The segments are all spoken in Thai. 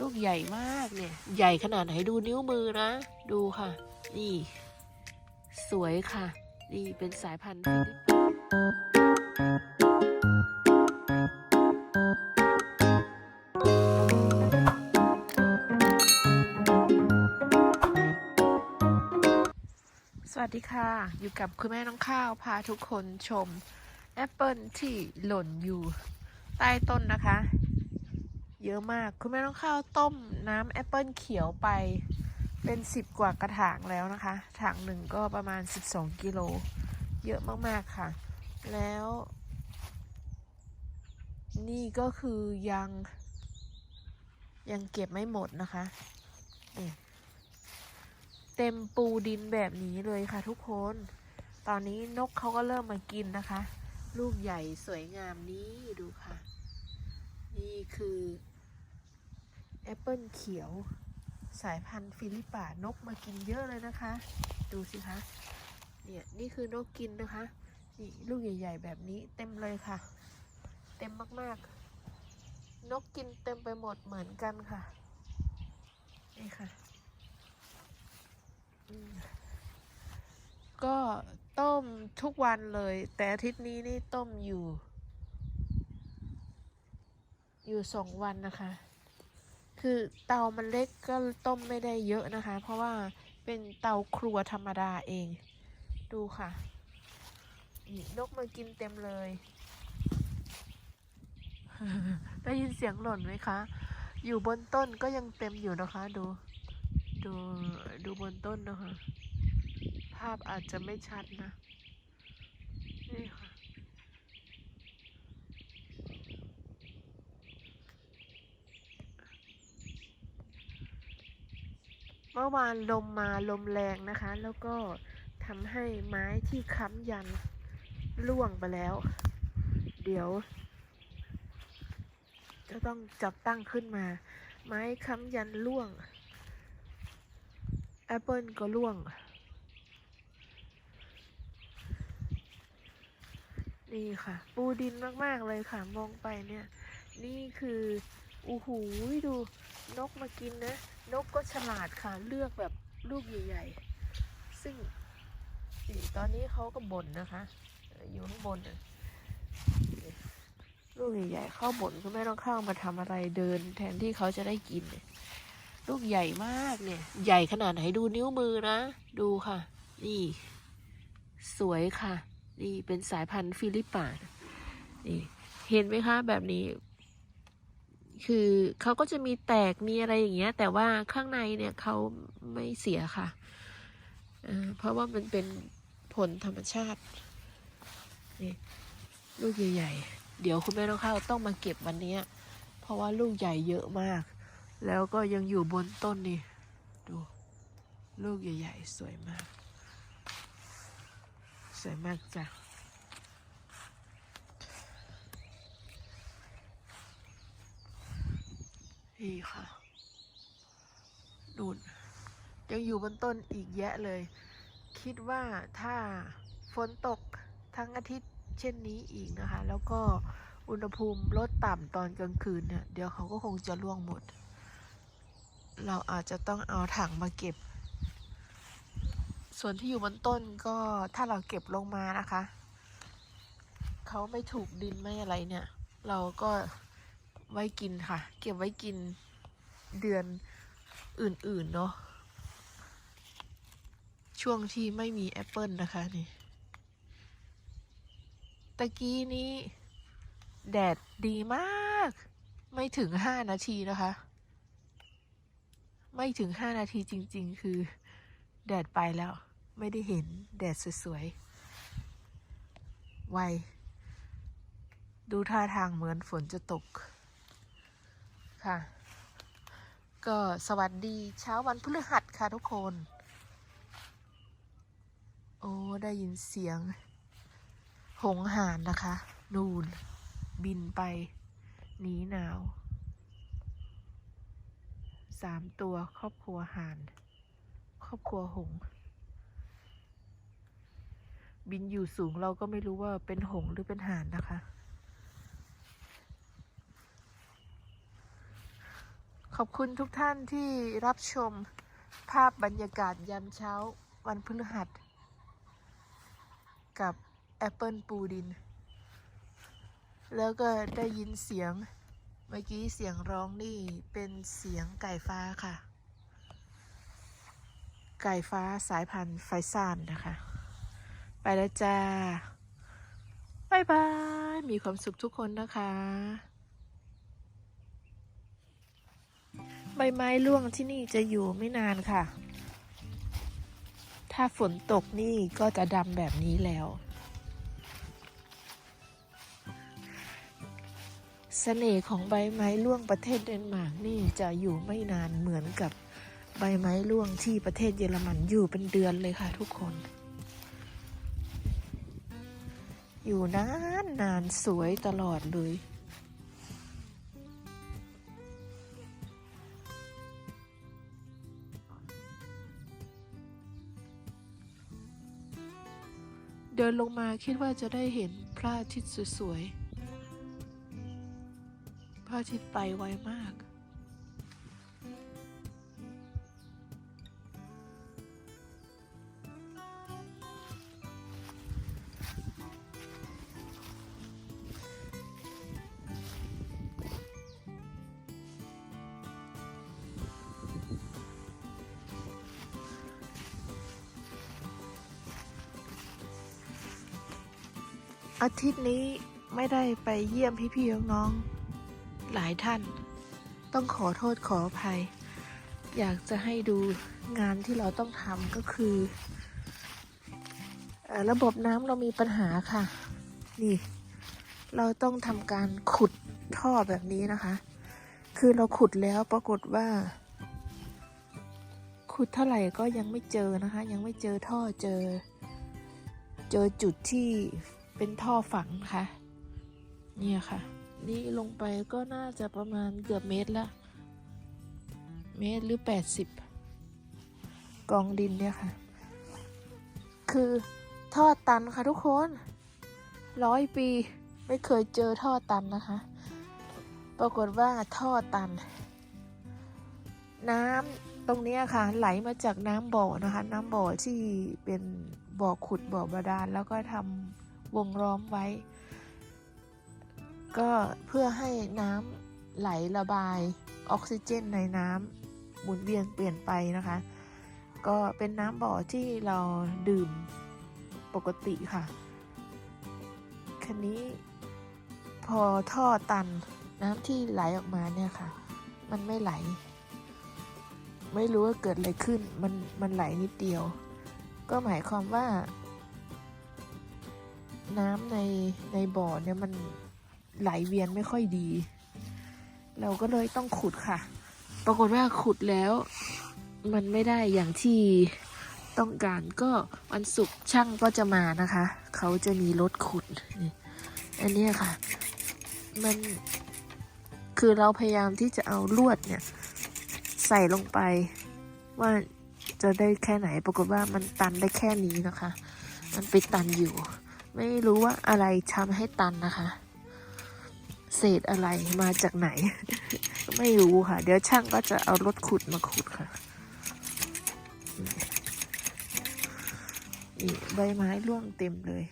ลูกใหญ่มากเนี่ย ใหญ่ขนาดไหนดูนิ้วมือนะ ดูค่ะ นี่ สวยค่ะ นี่เป็นสายพันธุ์ฟิลิปปินส์สวัสดีค่ะ อยู่กับคุณแม่น้องข้าว พาทุกคนชม แอปเปิลที่หล่นอยู่ ใต้ต้นนะคะ เยอะมาก คุณแม่น้องข้าวต้มน้ำแอปเปิลเขียวไปเป็นสิบกว่ากระถางแล้วนะคะถังหนึ่งก็ประมาณ12กิโล เยอะมากๆค่ะ แล้ว นี่ก็คือยัง ยังเก็บไม่หมดนะคะนี่เต็มปูดินแบบนี้เลยค่ะทุกคน ตอนนี้นกเขาก็เริ่มมากินนะคะ ลูกใหญ่สวยงามนี้ดูค่ะ นี่คือแอ ปเปิลเขียว สายพันธุ์ฟิลิปปานกมากินเยอะเลยนะคะ ดูสิคะเนี่ยนี่คือนกกินนะคะนี่ลูกใหญ่ ๆ แบบนี้เต็มเลยค่ะ เต็มมากๆ นกกินเต็มไปหมดเหมือนกันค่ะนี่ค่ะก็ต้มทุกวันเลย แต่อาทิตย์นี้นี่ต้มอยู่ อยู่สองวันนะคะ คือเตามันเล็กก็ต้มไม่ได้เยอะนะคะ เพราะว่าเป็นเตาครัวธรรมดาเอง ดูค่ะนี่นกมากินเต็มเลย ได้ยินเสียงหล่นไหมคะ อยู่บนต้นก็ยังเต็มอยู่นะคะ ดู ดู ดูบนต้นนะคะ ภาพอาจจะไม่ชัดนะ นี่ค่ะ เมื่อวานลมมาลมแรงนะคะ แล้วก็ทำให้ไม้ที่ค้ำยันล่วงไปแล้ว เดี๋ยว จะต้องจับตั้งขึ้นมา ไม้ค้ำยันล่วงแอปเปิลก็ล่วง นี่ค่ะ ปูดินมาก ๆ เลยค่ะ มองไปเนี่ย นี่คืออู้หูดู นกมากินนะ นกก็ฉลาดค่ะ เลือกแบบลูกใหญ่ ๆ ซึ่งตอนนี้เขาก็บ่นนะคะ อยู่ข้างบนลูกใหญ่ๆเข้าบ่นก็ไม่ต้องเข้ามาทำอะไรเดิน แทนที่เขาจะได้กิน ลูกใหญ่มากเนี่ย ใหญ่ขนาดไหนดูนิ้วมือนะ ดูค่ะ นี่ สวยค่ะ นี่เป็นสายพันธุ์ฟิลิปปานนี่ เห็นไหมคะแบบนี้ คือเขาก็จะมีแตกมีอะไรอย่างเงี้ย แต่ว่าข้างในเนี่ยเขาไม่เสียค่ะเเพราะว่ามันเป็นผลธรรมชาตินี่ลูกใหญ่ๆ เดี๋ยวคุณแม่ต้องเข้าต้องมาเก็บวันนี้ เพราะว่าลูกใหญ่เยอะมาก แล้วก็ยังอยู่บนต้นนี่ ดู ลูกใหญ่ๆ สวยมาก สวยมากจ้ะ นี่ค่ะนูยังอยู่บนต้นอีกแยะเลย คิดว่าถ้าฝนตกทั้งอาทิตย์เช่นนี้อีกนะคะ แล้วก็อุณหภูมิลดต่ำตอนกลางคืนเนี่ย เดี๋ยวเขาก็คงจะร่วงหมด เราอาจจะต้องเอาถังมาเก็บ ส่วนที่อยู่บนต้นก็ถ้าเราเก็บลงมานะคะ เขาไม่ถูกดินไม่อะไรเนี่ย เราก็ ไว้กินค่ะ เก็บไว้กินเดือนอื่นๆเนาะช่วงที่ไม่มีแอปเปิลนะคะนี่ตะกี้นี้ แดดดีมาก ไม่ถึงห้านาทีนะคะ ไม่ถึงห้านาทีจริง ๆ คือ แดดไปแล้ว ไม่ได้เห็นแดดสวยๆไวดูท่าทางเหมือนฝนจะตก ค่ะ ก็สวัสดีเช้าวันพฤหัสค่ะทุกคน โอ้ ได้ยินเสียง หงหานนะคะ นูน บินไปหนีหนาวสามตัวครอบครัวหาน ครอบครัวหง บินอยู่สูงเราก็ไม่รู้ว่าเป็นหงหรือเป็นหานนะคะ เข อบคุณทุกท่านที่รับชมภาพบรรยากาศยามเช้าวันพฤหัส กับแอปเปิลปูดิน แล้วก็ได้ยินเสียงเมื่อกี้เสียงร้องนี่เป็นเสียงไก่ฟ้าค่ะ ไก่ฟ้าสายพันธุ์ไฟซ่านนะคะ ไปแล้วจ้าบายบาย มีความสุขทุกคนนะคะ ใบไม้ร่วงที่นี่จะอยู่ไม่นานค่ะ ถ้าฝนตกนี่ก็จะดำแบบนี้แล้ว เสน่ห์ของใบไม้ร่วงประเทศเดนมาร์กนี่จะอยู่ไม่นานเหมือนกับใบไม้ร่วงที่ประเทศเยอรมันอยู่เป็นเดือนเลยค่ะทุกคน อยู่นานนานสวยตลอดเลย เดินลงมาคิดว่าจะได้เห็นพระอาทิตย์สวยๆ พระอาทิตย์ไปไวมาก อาทิตย์นี้ไม่ได้ไปเยี่ยมพี่ๆน้องๆหลายท่าน ต้องขอโทษขออภัย อยากจะให้ดูงานที่เราต้องทำก็คืออระบบน้ำเรามีปัญหาค่ะ นี่ เราต้องทำการขุดท่อแบบนี้นะคะ คือเราขุดแล้วปรากฏว่า ขุดเท่าไหร่ก็ยังไม่เจอนะคะ ยังไม่เจอท่อเจอ เจอจุดที่ เป็นท่อฝังค่ะ เนี่ยค่ะ นี่ลงไปก็น่าจะประมาณเกือบเมตรละ เมตรหรือ 80 กองดินเนี่ยค่ะ คือท่อตันค่ะทุกคนร้อยปีไม่เคยเจอท่อตันนะคะ ปรากฏว่าท่อตัน น้ำตรงนี้ค่ะ ไหลมาจากน้ำบ่อนะคะ น้ำบ่อที่เป็นบ่อขุดบ่อบาดาลแล้วก็ทำ วงล้อมไว้ ก็เพื่อให้น้ำไหลระบายออกซิเจนในน้ำหมุนเวียนเปลี่ยนไปนะคะ ก็เป็นน้ำบ่อที่เราดื่มปกติค่ะ คันนี้พอท่อตันน้ำที่ไหลออกมาเนี่ยค่ะ มันไม่ไหล ไม่รู้ว่าเกิดอะไรขึ้น มันมันไหลนิดเดียว ก็หมายความว่า น้ำในในบ่อเนี่ยมันไหลเวียนไม่ค่อยดี เราก็เลยต้องขุดค่ะ ปรากฏว่าขุดแล้ว มันไม่ได้อย่างที่ต้องการก็วันศุกร์ช่างก็จะมานะคะ เขาจะมีรถขุด อันนี้ค่ะ มันคือเราพยายามที่จะเอาลวดเนี่ย ใส่ลงไป ว่าจะได้แค่ไหน ปรากฏว่ามันตันได้แค่นี้นะคะ มันไปตันอยู่ ไม่รู้ว่าอะไรทำให้ตันนะคะ เศษอะไรมาจากไหน ไม่รู้ค่ะ เดี๋ยวช่างก็จะเอารถขุดมาขุดค่ะนี่ใบไม้ร่วงเต็มเลย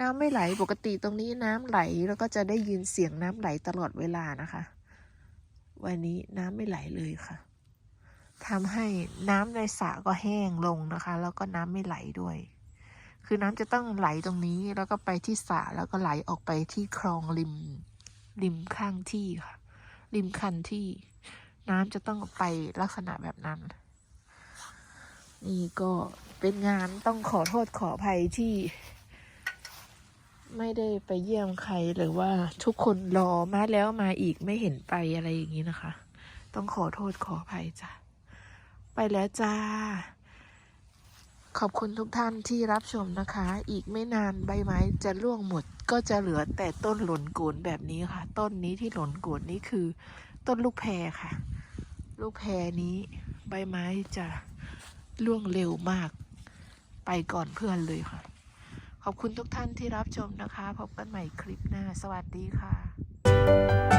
น้ำไม่ไหลปกติตรงนี้น้ำไหลแล้วก็จะได้ยินเสียงน้ำไหลตลอดเวลานะคะ วันนี้น้ำไม่ไหลเลยค่ะทำให้น้ำในสระก็แห้งลงนะคะ แล้วก็น้ำไม่ไหลด้วย คือน้ำจะต้องไหลตรงนี้แล้วก็ไปที่สระแล้วก็ไหลออกไปที่คลองริม ริมข้างที่ค่ะ ริมคันที่ น้ำจะต้องไปลักษณะแบบนั้น นี่ก็เป็นงานต้องขอโทษขออภัยที่ ไม่ได้ไปเยี่ยมใครหรือว่าทุกคนรอมาแล้วมาอีกไม่เห็นไปอะไรอย่างนี้นะคะ ต้องขอโทษขออภัยจ้ะไปแล้วจ้า ขอบคุณทุกท่านที่รับชมนะคะ อีกไม่นานใบไม้จะร่วงหมดก็จะเหลือแต่ต้นหล่นโกนแบบนี้ค่ะ ต้นนี้ที่หล่นโกนนี้คือ ต้นลูกแพรค่ะ ลูกแพรนี้ ใบไม้จะร่วงเร็วมาก ไปก่อนเพื่อนเลยค่ะ ขอบคุณทุกท่านที่รับชมนะคะ พบกันใหม่คลิปหน้า สวัสดีค่ะ